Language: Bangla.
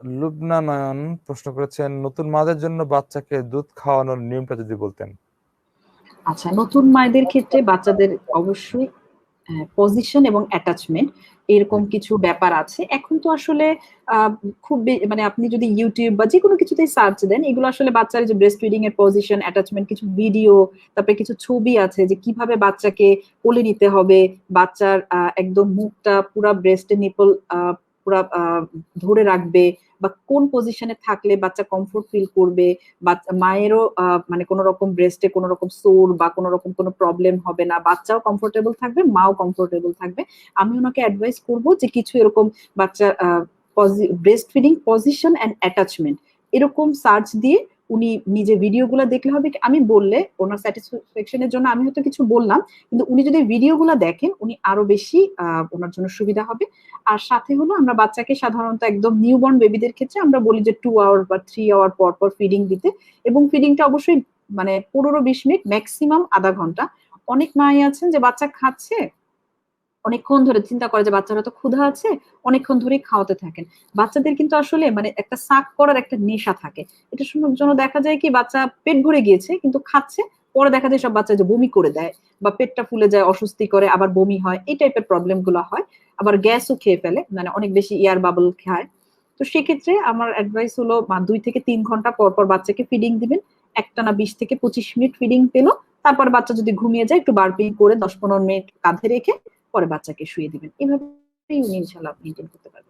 লুবনা নয়ন প্রশ্ন করেছেন নতুন মাদের জন্য বাচ্চাকে দুধ খাওয়ানোর নিয়মটা যদি বলতেন? আচ্ছা নতুন মায়েদের ক্ষেত্রে বাচ্চাদের অবশ্যই পজিশন এবং অ্যাটাচমেন্ট এরকম কিছু ব্যাপার আছে। এখন তো আসলে খুব মানে আপনি যদি ইউটিউব বা যে কোনো কিছুতেই সার্চ দেন এগুলো আসলে বাচ্চার যে ব্রেস্ট ফিডিং এর পজিশন অ্যাটাচমেন্ট কিছু ভিডিও তারপরে কিছু ছবি আছে যে কীভাবে বাচ্চাকে কোলে নিতে হবে বাচ্চার একদম মুখটা পুরা ব্রেস্টে নিপল আহ, ধরে রাখবে বা কোন পজিশনে থাকলে বাচ্চা কমফোর্ট ফিল করবে বাচ্চা মায়েরও মানে কোনো রকম ব্রেস্টে কোনো রকম সোর বা কোনো রকম কোনো প্রবলেম হবে না। বাচ্চাও কমফোর্টেবল থাকবে মাও কমফোর্টেবল থাকবে। আমি ওনাকে অ্যাডভাইস করব যে কিছু এরকম বাচ্চা breast feeding position and attachment এরকম সার্চ দিয়ে উনি নিজে ভিডিওগুলো দেখলে হবে আমি বললে, ওনার স্যাটিসফ্যাকশনের জন্য আমি হয়তো কিছু বললাম, কিন্তু উনি যদি ভিডিওগুলো দেখেন, উনি আরও বেশি ওনার জন্য সুবিধা হবে। আর সাথে হলো আমরা বাচ্চাকে সাধারণত একদম নিউবর্ন বেবিদের ক্ষেত্রে আমরা বলি যে টু আওয়ার বা থ্রি আওয়ার পর পর ফিডিং দিতে। এবং ফিডিংটা অবশ্যই মানে পনেরো বিশ মিনিট ম্যাক্সিমাম আধা ঘণ্টা। অনেক মাই আছেন যে বাচ্চা খাচ্ছে অনেকক্ষণ ধরে চিন্তা করে যে বাচ্চারা তো ক্ষুধা আছে, অনেকক্ষণ ধরেই খাওয়াতে থাকেন। বাচ্চাদের কিন্তু আসলে মানে একটা সাক করার একটা নেশা থাকে। এটা শোনার জন্য দেখা যায় কি বাচ্চা পেট ভরে গিয়েছে, কিন্তু খাচ্ছে, পরে দেখা যায় সব বাচ্চা যে বমি করে দেয় বা পেটটা ফুলে যায়, অস্বস্তি করে, আবার বমি হয়, এই টাইপের প্রবলেমগুলো হয়। আবার গ্যাসও খেয়ে ফেলে মানে অনেক বেশি এয়ার বাবল খায়। তো সেক্ষেত্রে আমার অ্যাডভাইস হলো দুই থেকে তিন ঘণ্টা পর পর বাচ্চাকে ফিডিং দিবেন। একটানা বিশ থেকে পঁচিশ মিনিট ফিডিং পেল। তারপর বাচ্চা যদি ঘুমিয়ে যায়, একটু বার্পিং করে দশ পনেরো মিনিট কাঁধে রেখে পরে বাচ্চাকে শুয়ে দিবেন। এভাবে ইনশাল্লাহ মেনটেন করতে পারবেন।